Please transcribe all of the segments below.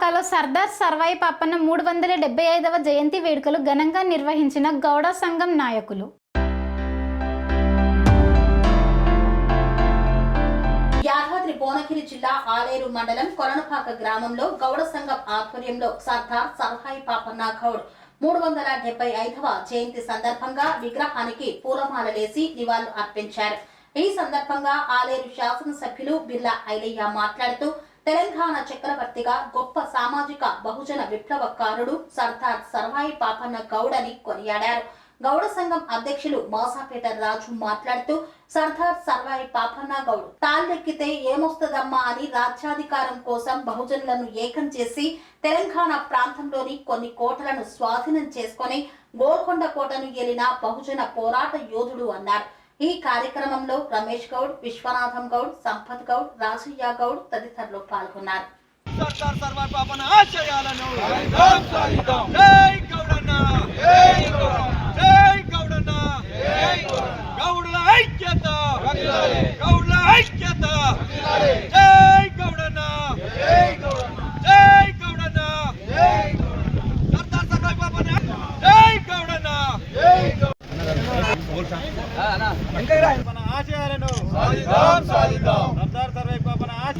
సర్దార్ సర్వాయి పాపన్న మూడు వందల డెబ్బై ఐదవ జయంతి వేడుకలు ఘనంగా నిర్వహించిన గౌడ సంఘం నాయకులు. యాదాద్రి భువనగిరి జిల్లా ఆలేరు మండలం కొలనపాక గ్రామంలో గౌడ సంఘం ఆధ్వర్యంలో సర్దార్ సర్వాయి పాపన్న గౌడ్ మూడు వందల డెబ్బై ఐదవ జయంతి సందర్భంగా విగ్రహానికి పూలమాలలేసి నివాళులు అర్పించారు. ఈ సందర్భంగా ఆలేరు శాసనసభ్యులు బిర్లా ఐలయ్య మాట్లాడుతూ తెలంగాణ చక్రవర్తిగా గొప్ప సామాజిక బహుజన విప్లవకారుడు సర్దార్ సర్వాయి పాపన్న గౌడని అని కొనియాడారు. గౌడ సంఘం అధ్యక్షులు మోసాపేట రాజు మాట్లాడుతూ సర్దార్ సర్వాయి పాపన్న గౌడ్ తాళ్ళెక్కితే ఏమొస్తదమ్మా అని రాజ్యాధికారం కోసం బహుజనులను ఏకం చేసి తెలంగాణ ప్రాంతంలోని కొన్ని కోటలను స్వాధీనం చేసుకొని గోల్కొండ కోటను ఏలిన బహుజన పోరాట యోధుడు అన్నారు. ఈ కార్యక్రమంలో రమేష్ గౌడ్ విశ్వనాథం గౌడ్ సంపత్ గౌడ్ రాజయ్య గౌడ్ తదితరులు పాల్గొన్నారు.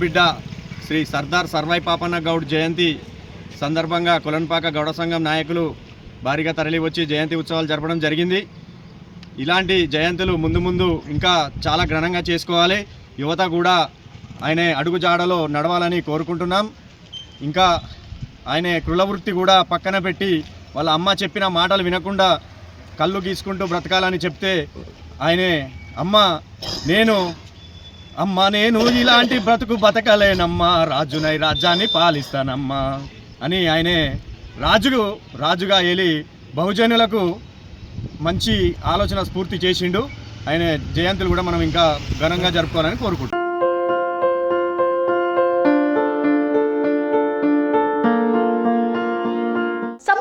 బిడ్డ శ్రీ సర్దార్ సర్వాయి పాపన్న గౌడ్ జయంతి సందర్భంగా కులన్పాక గౌడ సంఘం నాయకులు భారీగా తరలి వచ్చి జయంతి ఉత్సవాలు జరపడం జరిగింది. ఇలాంటి జయంతులు ముందు ముందు ఇంకా చాలా ఘనంగా చేసుకోవాలి. యువత కూడా ఆయన అడుగుజాడలో నడవాలని కోరుకుంటున్నాం. ఇంకా ఆయన కులవృత్తి కూడా పక్కన పెట్టి వాళ్ళ అమ్మ చెప్పిన మాటలు వినకుండా కళ్ళు గీసుకుంటూ బ్రతకాలని చెప్తే ఆయనే అమ్మ నేను అమ్మా నేను ఇలాంటి బ్రతుకు బతకలేనమ్మా రాజునై రాజ్యాన్ని పాలిస్తానమ్మా అని ఆయనే రాజు రాజుగా వెళ్ళి బహుజనులకు మంచి ఆలోచన స్ఫూర్తి చేసిండు. ఆయన జయంతులు కూడా మనం ఇంకా ఘనంగా జరుపుకోవాలని కోరుకుంటున్నాం.